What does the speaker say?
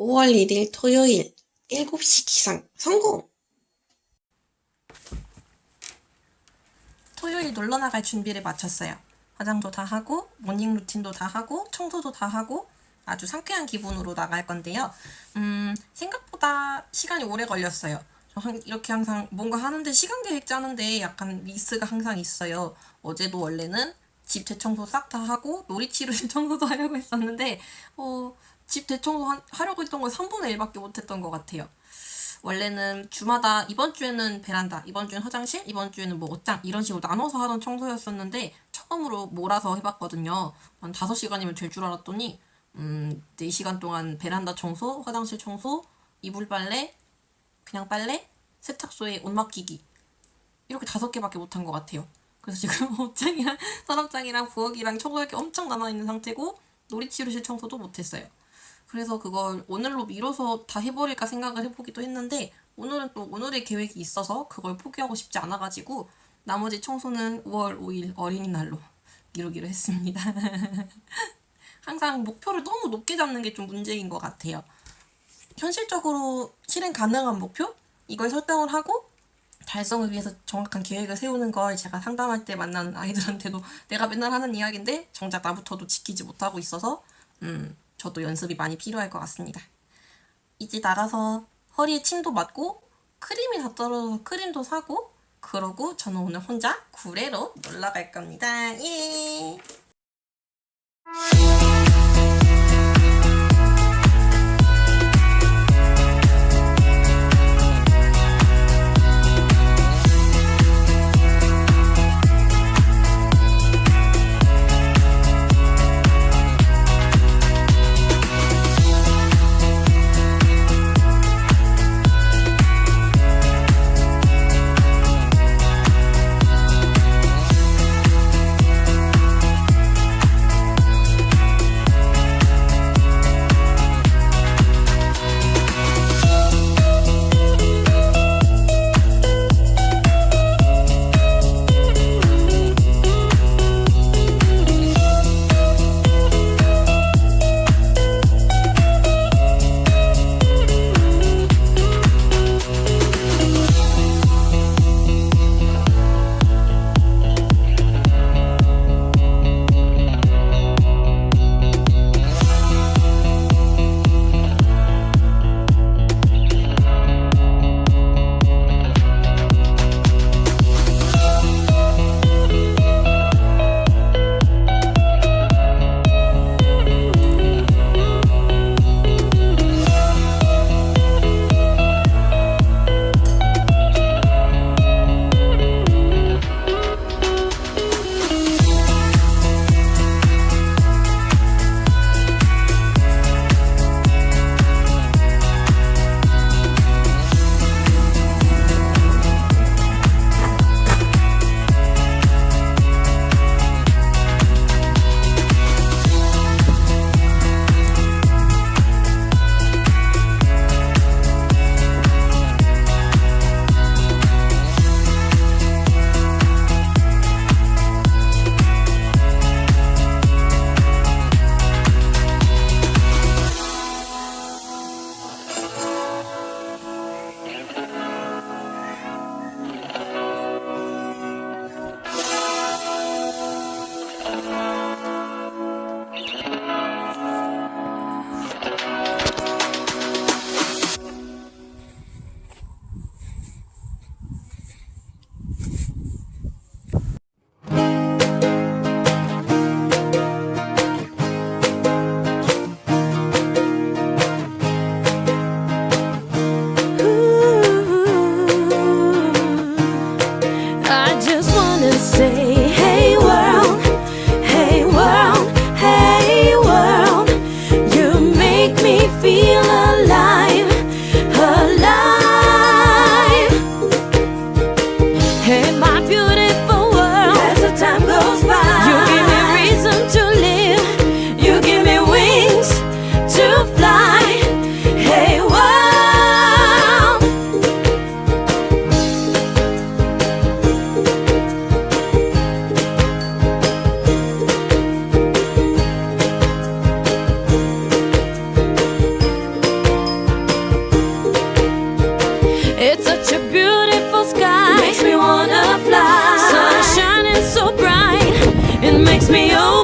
5월 1일 토요일 7시 기상 성공! 토요일 놀러 나갈 준비를 마쳤어요. 화장도 다 하고 모닝 루틴도 다 하고 청소도 다 하고 아주 상쾌한 기분으로 나갈 건데요. 음, 생각보다 시간이 오래 걸렸어요. 이렇게 항상 뭔가 하는데 시간 계획 짜는데 약간 미스가 항상 있어요. 어제도 원래는 집 대청소 싹 다 하고 놀이치료실 청소도 하려고 했었는데 어, 집 대청소 하, 하려고 했던 걸 3분의 1밖에 못했던 것 같아요. 원래는 주마다 이번 주에는 베란다, 이번 주에는 화장실, 이번 주에는 뭐 옷장 이런 식으로 나눠서 하던 청소였었는데 처음으로 몰아서 해봤거든요. 한 5시간이면 될 줄 알았더니 음, 4시간 동안 베란다 청소, 화장실 청소, 이불 빨래, 그냥 빨래, 세탁소에 옷 맡기기 이렇게 다섯 개밖에 못한 것 같아요. 그래서 지금 옷장이랑 서랍장이랑 부엌이랑 청소할 게 엄청 남아있는 상태고 놀이치료실 청소도 못했어요. 그래서 그걸 오늘로 미뤄서 다 해버릴까 생각을 해보기도 했는데 오늘은 또 오늘의 계획이 있어서 그걸 포기하고 싶지 않아가지고 나머지 청소는 5월 5일 어린이날로 미루기로 했습니다. 항상 목표를 너무 높게 잡는 게 좀 문제인 것 같아요. 현실적으로 실행 가능한 목표? 이걸 설정을 하고 달성을 위해서 정확한 계획을 세우는 걸 제가 상담할 때 만나는 아이들한테도 내가 맨날 하는 이야기인데 정작 나부터도 지키지 못하고 있어서 음, 저도 연습이 많이 필요할 것 같습니다. 이제 나가서 허리에 침도 맞고 크림이 다 떨어져서 크림도 사고 그러고 저는 오늘 혼자 구례로 놀러 갈 겁니다. 예! Bye. makes me old.